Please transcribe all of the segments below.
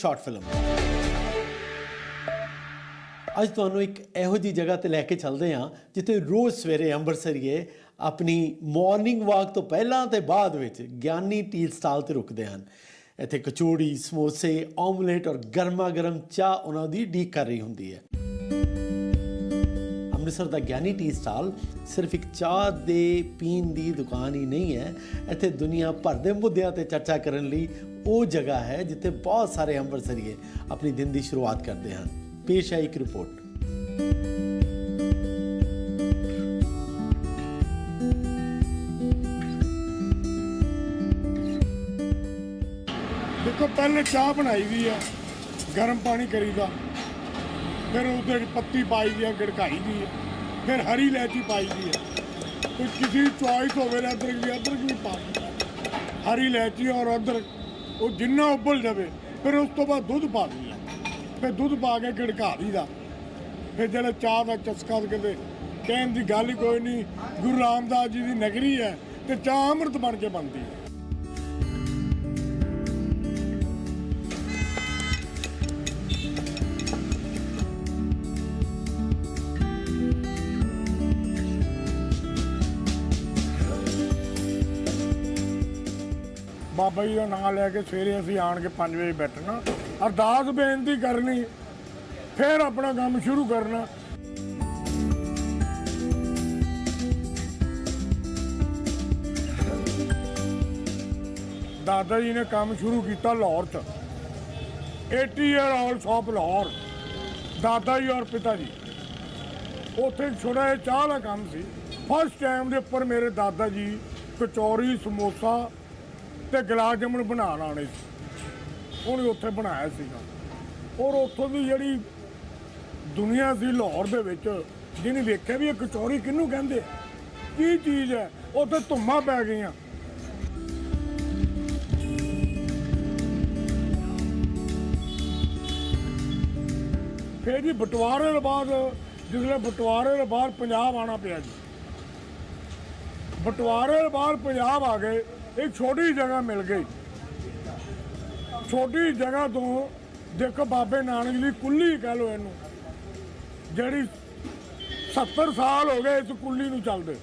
Short film. ਅੱਜ ਤੁਹਾਨੂੰ ਇੱਕ ਇਹੋ ਜੀ ਜਗ੍ਹਾ ਤੇ ਲੈ ਕੇ ਚੱਲਦੇ ਹਾਂ, ਜਿੱਥੇ ਰੋਜ਼ ਸਵੇਰੇ ਅੰਮ੍ਰਿਤਸਰੀਏ ਆਪਣੀ ਮਾਰਨਿੰਗ ਵਾਕ ਤੋਂ ਪਹਿਲਾਂ ਤੇ ਬਾਅਦ ਵਿੱਚ ਗਿਆਨੀ ਟੀਲ ਸਟਾਲ ਤੇ ਰੁਕਦੇ ਹਨ। ਇੱਥੇ ਕਚੋੜੀ, ਸਮੋਸੇ ਆਮਲੇਟ ਔਰ ਗਰਮਾ ਗਰਮ ਚਾਹ ਉਹਨਾਂ ਦੀ ਡੀਕ ਕਰ ਰਹੀ ਹੁੰਦੀ ਹੈ। ਅੰਮ੍ਰਿਤਸਰ ਦਾ ਗਿਆਨੀ ਟੀ ਸਟਾਲ ਸਿਰਫ ਇੱਕ ਚਾਹ ਦੇ ਪੀਣ ਦੀ ਦੁਕਾਨ ਹੀ ਨਹੀਂ ਹੈ। ਇੱਥੇ ਦੁਨੀਆ ਭਰ ਦੇ ਮੁੱਦਿਆਂ ਤੇ ਚਰਚਾ ਕਰਨ ਲਈ ਉਹ ਜਗ੍ਹਾ ਹੈ ਜਿੱਥੇ ਬਹੁਤ ਸਾਰੇ ਅੰਮ੍ਰਿਤਸਰੀਏ ਆਪਣੀ ਦਿਨ ਦੀ ਸ਼ੁਰੂਆਤ ਕਰਦੇ ਹਨ। ਪੇਸ਼ ਹੈ ਇੱਕ ਰਿਪੋਰਟ। ਦੇਖੋ, ਪਹਿਲੇ ਚਾਹ ਬਣਾਈ ਵੀ ਆ, ਗਰਮ ਪਾਣੀ ਕਰੀਦਾ। ਫਿਰ ਉਹਦੇ ਵਿੱਚ ਪੱਤੀ ਪਾਈ ਦੀ ਆ, ਗੜਕਾਈ ਦੀ ਹੈ ਫਿਰ ਹਰੀ ਲੈਚੀ ਪਾਈ ਦੀ ਆ। ਕੋਈ ਕਿਸੇ ਚੋਇਸ ਹੋਵੇ ਨਾ ਅਦਰਕ ਵੀ ਅਦਰਕ ਵੀ ਪਾ ਦਿੰਦਾ। ਹਰੀ ਇਲਾਇਚੀ ਔਰ ਅਦਰਕ ਉਹ ਜਿੰਨਾ ਉਬਲ ਜਾਵੇ, ਫਿਰ ਉਸ ਤੋਂ ਬਾਅਦ ਦੁੱਧ ਪਾ ਦਿੰਦਾ। ਫਿਰ ਦੁੱਧ ਪਾ ਕੇ ਗੜਕਾ ਦੀਦਾ ਫਿਰ ਜਿਹੜਾ ਚਾਹ ਦਾ ਚਸਕਾ ਕਹਿੰਦੇ, ਕਹਿਣ ਦੀ ਗੱਲ ਹੀ ਕੋਈ ਨਹੀਂ, ਗੁਰੂ ਰਾਮਦਾਸ ਜੀ ਦੀ ਨਗਰੀ ਹੈ ਤੇ ਚਾਹ ਅੰਮ੍ਰਿਤ ਬਣ ਕੇ ਬਣਦੀ ਹੈ। ਬਾਬਾ ਜੀ ਦਾ ਨਾਮ ਲੈ ਕੇ ਸਵੇਰੇ ਅਸੀਂ ਆਣ ਕੇ 5 ਵਜੇ ਬੈਠਣਾ। ਅਰਦਾਸ ਬੇਨਤੀ ਕਰਨੀ, ਫਿਰ ਆਪਣਾ ਕੰਮ ਸ਼ੁਰੂ ਕਰਨਾ। ਦਾਦਾ ਜੀ ਨੇ ਕੰਮ ਸ਼ੁਰੂ ਕੀਤਾ ਲਾਹੌਰ 'ਚ। 80 ਇਅਰ 올ਡ ਸ਼ਾਪ ਲਾਹੌਰ। ਦਾਦਾ ਜੀ ਔਰ ਪਿਤਾ ਜੀ। ਉੱਥੇ ਛੋੜਾ ਜਿਹਾ ਚਾਹ ਦਾ ਕੰਮ ਸੀ। ਫਸਟ ਟਾਈਮ ਦੇ ਉੱਪਰ ਮੇਰੇ ਦਾਦਾ ਜੀ ਕਚੌਰੀ, ਸਮੋਸਾ ਤੇ ਗੁਲਾਬ ਜਾਮੁਨ ਬਣਾ ਆਣੇ ਸੀ ਉਹਨੇ ਉੱਥੇ ਬਣਾਇਆ ਸੀਗਾ। ਔਰ ਉੱਥੋਂ ਦੀ ਜਿਹੜੀ ਦੁਨੀਆ ਸੀ ਲਾਹੌਰ ਦੇ ਵਿੱਚ, ਜਿਹਨੇ ਵੇਖਿਆ ਵੀ ਇਹ ਕਚੌਰੀ ਕਿਹਨੂੰ ਕਹਿੰਦੇ? ਕੀ ਚੀਜ਼ ਹੈ? ਉੱਥੇ ਧੁੰਮਾਂ ਪੈ ਗਈਆਂ। ਫਿਰ ਜੀ ਬਟਵਾਰੇ ਦੇ ਬਾਅਦ, ਜਿਸਲੇ ਬਟਵਾਰੇ ਦੇ ਬਾਅਦ ਪੰਜਾਬ ਆਣਾ ਪਿਆ ਜੀ। ਬਟਵਾਰੇ ਦੇ ਬਾਅਦ ਪੰਜਾਬ ਆ ਗਏ। ਇੱਕ ਛੋਟੀ ਜਗ੍ਹਾ ਮਿਲ ਗਈ। ਛੋਟੀ ਜਗ੍ਹਾ ਤੋਂ ਦੇਖੋ ਬਾਬੇ ਨਾਨਕ ਦੀ ਕੁੱਲੀ ਕਹਿ ਲੋ ਇਹਨੂੰ, ਜਿਹੜੀ 70 ਸਾਲ ਹੋ ਗਏ ਇਸ ਕੁੱਲੀ ਨੂੰ ਚੱਲਦੇ।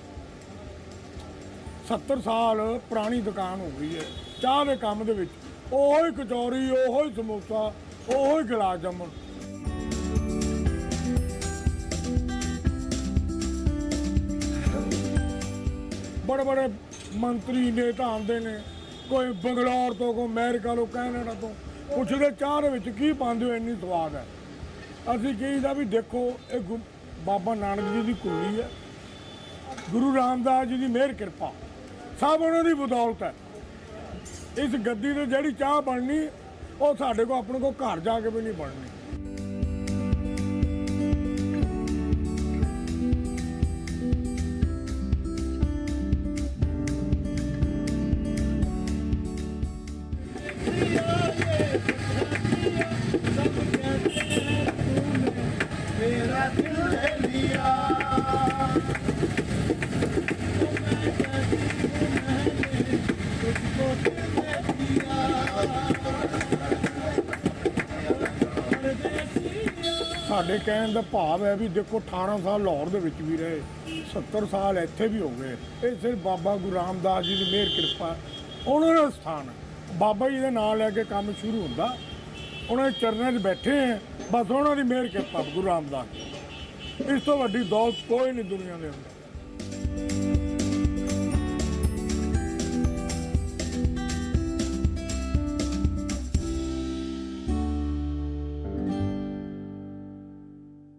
70 ਸਾਲ ਪੁਰਾਣੀ ਦੁਕਾਨ ਹੋ ਗਈ ਹੈ, ਚਾਹ ਦੇ ਕੰਮ ਦੇ ਵਿੱਚ। ਉਹੋ ਹੀ ਕਚੌਰੀ, ਉਹੋ ਹੀ ਸਮੋਸਾ, ਉਹੋ ਹੀ ਗੁਲਾਬ ਜਾਮੁਨ। ਬੜੇ ਬੜੇ ਮੰਤਰੀ ਨੇਤਾ ਆਉਂਦੇ ਨੇ। ਕੋਈ ਬੰਗਲੌਰ ਤੋਂ, ਕੋਈ ਅਮਰੀਕਾ ਤੋਂ, ਕੈਨੇਡਾ ਤੋਂ। ਪੁੱਛਦੇ ਚਾਹ ਦੇ ਵਿੱਚ ਕੀ ਪਾਉਂਦੇ ਹੋ, ਇੰਨੀ ਸਵਾਦ ਹੈ। ਅਸੀਂ ਕਹੀਦਾ ਵੀ ਦੇਖੋ, ਇਹ ਗੁ- ਬਾਬਾ ਨਾਨਕ ਜੀ ਦੀ ਕੁੱਲੀ ਹੈ। ਗੁਰੂ ਰਾਮਦਾਸ ਜੀ ਦੀ ਮਿਹਰ ਕਿਰਪਾ। ਸਭ ਉਹਨਾਂ ਦੀ ਬਦੌਲਤ ਹੈ। ਇਸ ਗੱਦੀ ਤੇ ਜਿਹੜੀ ਚਾਹ ਬਣਨੀ, ਉਹ ਸਾਡੇ ਕੋਲ, ਆਪਣੇ ਕੋਲ ਘਰ ਜਾ ਕੇ ਵੀ ਨਹੀਂ ਬਣਨੀ। ਸਾਡੇ ਕਹਿਣ ਦਾ ਭਾਵ ਹੈ ਵੀ ਦੇਖੋ 18 ਸਾਲ ਲਾਹੌਰ ਦੇ ਵਿੱਚ ਵੀ ਰਹੇ 70 ਸਾਲ ਇੱਥੇ ਵੀ ਹੋ ਗਏ। ਇਹ ਸਿਰਫ ਬਾਬਾ ਗੁਰੂ ਰਾਮਦਾਸ ਜੀ ਦੀ ਮਿਹਰ, ਕਿਰਪਾ, ਉਹਨਾਂ ਦਾ ਸਥਾਨ ਬਾਬਾ ਜੀ ਦੇ ਨਾਂ ਲੈ ਕੇ ਕੰਮ ਸ਼ੁਰੂ ਹੁੰਦਾ। ਉਹਨਾਂ ਦੇ ਚਰਨਾਂ 'ਚ ਬੈਠੇ ਹੈ, ਬਸ ਉਹਨਾਂ ਦੀ ਮਿਹਰ, ਕਿਰਪਾ ਗੁਰੂ ਰਾਮਦਾਸ ਦੀ। ਇਸ ਤੋਂ ਵੱਡੀ ਦੌਲਤ ਕੋਈ ਨਹੀਂ ਦੁਨੀਆ ਦੇ ਅੰਦਰ।